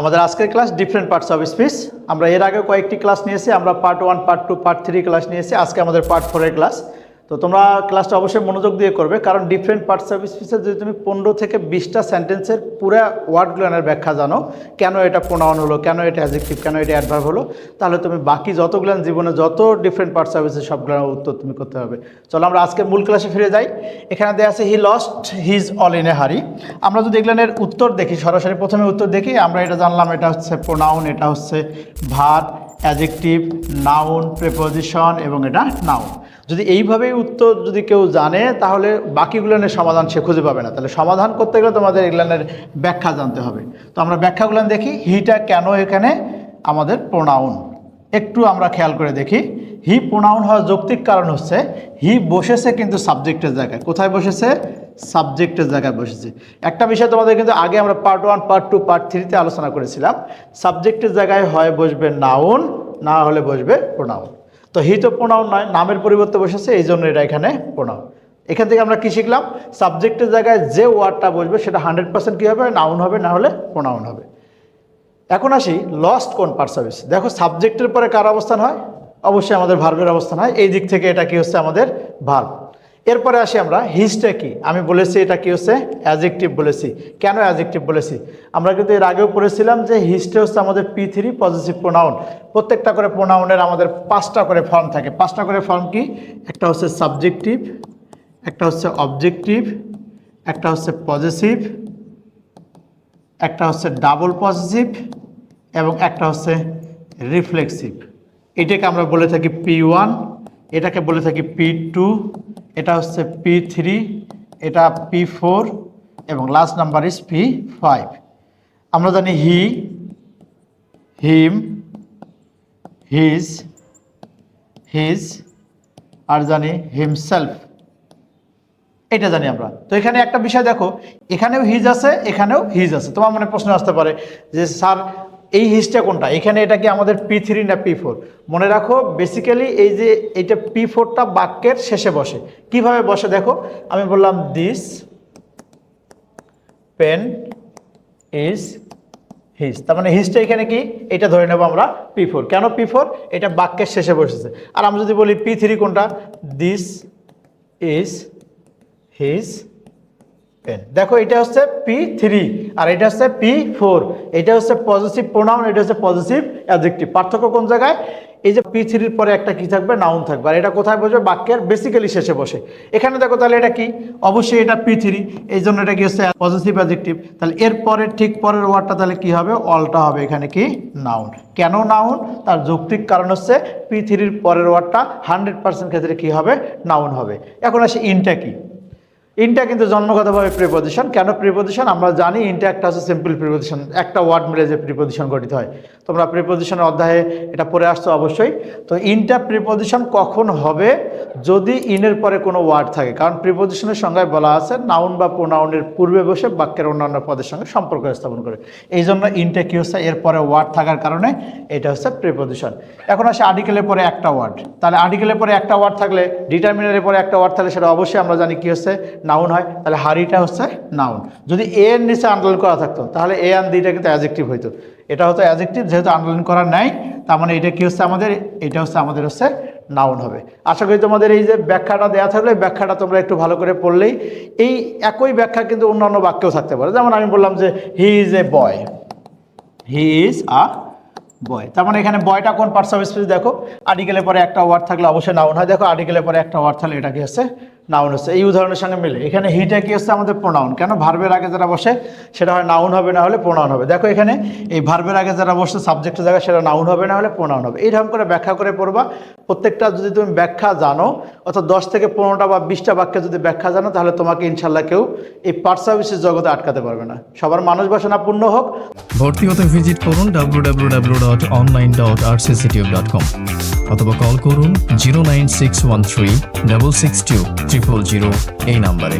আমাদের আজকের class different parts of speech আমরা এর আগে কয়েকটি ক্লাস নিয়েছি, আমরা part one part two part three class নিয়েছি, আজকে আমাদের পার্ট ফোরের ক্লাস তো তোমরা ক্লাসটা অবশ্যই মনোযোগ দিয়ে করবে, কারণ ডিফারেন্ট পার্টস অফ স্পিচের যদি তুমি পনেরো থেকে বিশটা সেন্টেন্সের পুরো ওয়ার্ডগুলোনের ব্যাখ্যা জানো, কেন এটা প্রোনাউন হলো, কেন এটা অ্যাজেক্টিভ কেন এটা অ্যাডভার্ব হলো, তাহলে তুমি বাকি যতগুলো জীবনে যত ডিফারেন্ট পার্টস অফ স্পিচ সবগুলোর উত্তর তুমি করতে হবে। চলো আমরা আজকে মূল ক্লাসে ফিরে যাই। এখানে দেওয়া আছে he lost his all in a hurry আমরা যদি এগুলোর উত্তর দেখি, সরাসরি প্রথমে উত্তর দেখি, আমরা এটা জানলাম, এটা হচ্ছে প্রোনাউন এটা হচ্ছে ভার অ্যাজেক্টিভ নাউন প্রেপোজিশন এবং এটা নাউন যদি এইভাবেই উত্তর যদি কেউ জানে, তাহলে বাকিগুলোনের সমাধান সে খুঁজে পাবে না। তাহলে সমাধান করতে গেলে তোমাদের এগুলানের ব্যাখ্যা জানতে হবে। তো আমরা ব্যাখ্যাগুলান দেখি, হিটা কেন এখানে আমাদের প্রোনাউন? একটু আমরা খেয়াল করে দেখি, হি প্রোনাউন হওয়ার যৌক্তিক কারণ হচ্ছে, হি বসেছে কিন্তু সাবজেক্টের জায়গায়। কোথায় বসেছে? সাবজেক্টের জায়গায় বসেছে। একটা বিষয় তোমাদের কিন্তু আগে আমরা part one, part two, part থ্রিতে আলোচনা করেছিলাম। সাবজেক্টের জায়গায় হয় বসবে নাউন, না হলে বসবে প্রোনাউন। তো হিত প্রোনাউন নয়, নামের পরিবর্তে বসেছে, এই জন্য এটা এখানে প্রোনাউন। এখান থেকে আমরা কি শিখলাম? সাবজেক্টের জায়গায় যে ওয়ার্ডটা বসবে, সেটা হান্ড্রেড পার্সেন্ট কী হবে? নাউন হবে, না হলে প্রোনাউন হবে। এখন আসি লস্ট কোন পার্ট সার্ভিস দেখো সাবজেক্টের পরে কার অবস্থান হয়? অবশ্যই আমাদের ভার্বের অবস্থান হয়। এই দিক থেকে এটা কি হচ্ছে? আমাদের ভার্ব এরপরে আসি আমরা হিজটা কি? আমি বলেছি এটা কি হচ্ছে? অ্যাজেক্টিভ বলেছি। কেন অ্যাজেক্টিভ বলেছি? আমরা কিন্তু এর আগেও পড়েছিলাম যে হিস্টে হচ্ছে আমাদের পি থ্রি পজিটিভ প্রোনাউন প্রত্যেকটা করে প্রোনাউনের আমাদের পাঁচটা করে ফর্ম থাকে। পাঁচটা করে ফর্ম কি? একটা হচ্ছে সাবজেক্টিভ একটা হচ্ছে অবজেক্টিভ একটা হচ্ছে পজিটিভ একটা হচ্ছে ডাবল পজিটিভ এবং একটা হচ্ছে রিফ্লেক্সিভ এটাকে আমরা বলে থাকি পি ওয়ান এটাকে বলে থাকি পি টু এটা হচ্ছে পি থ্রি এটা পি ফোর এবং last number is P five আমরা জানি হি হিম হিজ হিজ আর জানি হিমসেলফ এটা জানি আমরা। তো এখানে একটা বিষয় দেখো, এখানেও হিজ আছে, এখানেও হিজ আছে। তোমার মনে প্রশ্ন আসতে পারে যে, স্যার এই হিজটা কোনটা? এখানে এটা কি আমাদের পি থ্রি না পি ফোর মনে রাখো বেসিক্যালি এই যে এইটা পি ফোরটা বাক্যের শেষে বসে। কীভাবে বসে দেখো? আমি বললাম দিস পেন ইজ হিজ তার মানে হিজটা এখানে কি? এটা ধরে নেব আমরা পি ফোর কেন পি ফোর এটা বাক্যের শেষে বসেছে। আর আমরা যদি বলি পি থ্রি কোনটা? দিস ইজ হিজ পেন দেখো, এটা হচ্ছে পি থ্রি আর এটা হচ্ছে পি ফোর এটা হচ্ছে পজিটিভ প্রোনাউন এটা হচ্ছে পজিটিভ অ্যাডজেক্টিভ পার্থক্য কোন জায়গায়? এই যে পি থ্রির পরে একটা কি থাকবে? নাউন থাকবে। আর এটা কোথায় বসবে? বাক্যের বেসিক্যালি শেষে বসে। এখানে দেখো তাহলে এটা কি? অবশ্যই এটা পি থ্রি এই জন্য এটা কি হচ্ছে? পজিটিভ অ্যাডজেক্টিভ তাহলে এর পরে ঠিক পরের ওয়ার্ডটা তাহলে কি হবে? অলটা হবে এখানে কি? নাউন কেন নাউন তার যৌক্তিক কারণ হচ্ছে পি থ্রির পরের ওয়ার্ডটা হান্ড্রেড পার্সেন্ট ক্ষেত্রে কি হবে? নাউন হবে। এখন আসি ইনটা কি? ইনটা কিন্তু জন্মগতভাবে প্রিপোজিশন কেন প্রিপোজিশন আমরা জানি ইনটা একটা হচ্ছে সিম্পল প্রিপোজিশন একটা ওয়ার্ড মিলে যে প্রিপোজিশন গঠিত হয়। তোমরা প্রিপোজিশনের অধ্যায়ে এটা পড়ে আসছো অবশ্যই। তো ইনটা প্রিপোজিশন কখন হবে? যদি ইনের পরে কোনো ওয়ার্ড থাকে। কারণ প্রিপোজিশনের সংজ্ঞায় বলা আছে নাউন বা প্রোনাউনের পূর্বে বসে বাক্যের অন্যান্য পদের সঙ্গে সম্পর্ক স্থাপন করে। এই জন্য ইনটা কী হচ্ছে? এর পরে ওয়ার্ড থাকার কারণে এটা হচ্ছে প্রিপোজিশন এখন আসে আর্টিকেলের পরে একটা ওয়ার্ড তাহলে আর্টিকেলের পরে একটা ওয়ার্ড থাকলে ডিটারমিনারের পরে একটা ওয়ার্ড থাকলে সেটা অবশ্যই আমরা জানি কী হচ্ছে? নাউন হয়, তাহলে হারিটা হচ্ছে নাউন যদি এ এর নিচে আন্ডারলাইন করা থাকতো, তাহলে এ আন দিটা কিন্তু অ্যাজেক্টিভ হইতো। এটা হতো অ্যাজেক্টিভ যেহেতু আন্ডারলাইন করা নাই, তার মানে এটা কি হচ্ছে আমাদের? এটা হচ্ছে আমাদের হচ্ছে নাউন হবে। আশা করি তোমাদের এই যে ব্যাখ্যাটা দেওয়া থাকলে ব্যাখ্যাটা তোমরা একটু ভালো করে পড়লেই এই একই ব্যাখ্যা কিন্তু অন্যান্য বাক্যেও থাকতে পারে। যেমন আমি বললাম যে he is a boy he is a বয় তার মানে এখানে বয়টা কোন পার্টস অফ স্পিচ দেখো। আর্টিকেলের পরে একটা ওয়ার্ড থাকলে অবশ্যই নাউন হয়। দেখো আর্টিকেলের পরে একটা ওয়ার্ড থাকলে এটা কি হচ্ছে? নাউন হচ্ছে এই উদাহরণের সঙ্গে মিলে। এখানে হিটা কি হচ্ছে আমাদের প্রোনাউন কেন? ভার্বের আগে যারা বসে, সেটা হয় নাউন হবে, না হলে প্রোনাউন হবে। দেখো এখানে, এই ভার্বের আগে যারা বসে সাবজেক্টের জায়গায় সেটা নাউন হবে, না হলে প্রোনাউন হবে। এইরকম করে ব্যাখ্যা করে পড়বা। প্রত্যেকটা যদি তুমি ব্যাখ্যা জানো, অর্থাৎ দশ থেকে পনেরোটা বা বিশটা বাক্যে যদি ব্যাখ্যা জানো, তাহলে তোমাকে ইনশাল্লাহ কেউ এই পার্ট সার্ভিসেস জগতে আটকাতে পারবে না। সবার মানুষ বাসনা পূর্ণ হোক। ভর্তি হতে ভিজিট করুন www.online.rcctube.com অথবা কল করুন zero nine six one three double six two triple zero এই নাম্বারে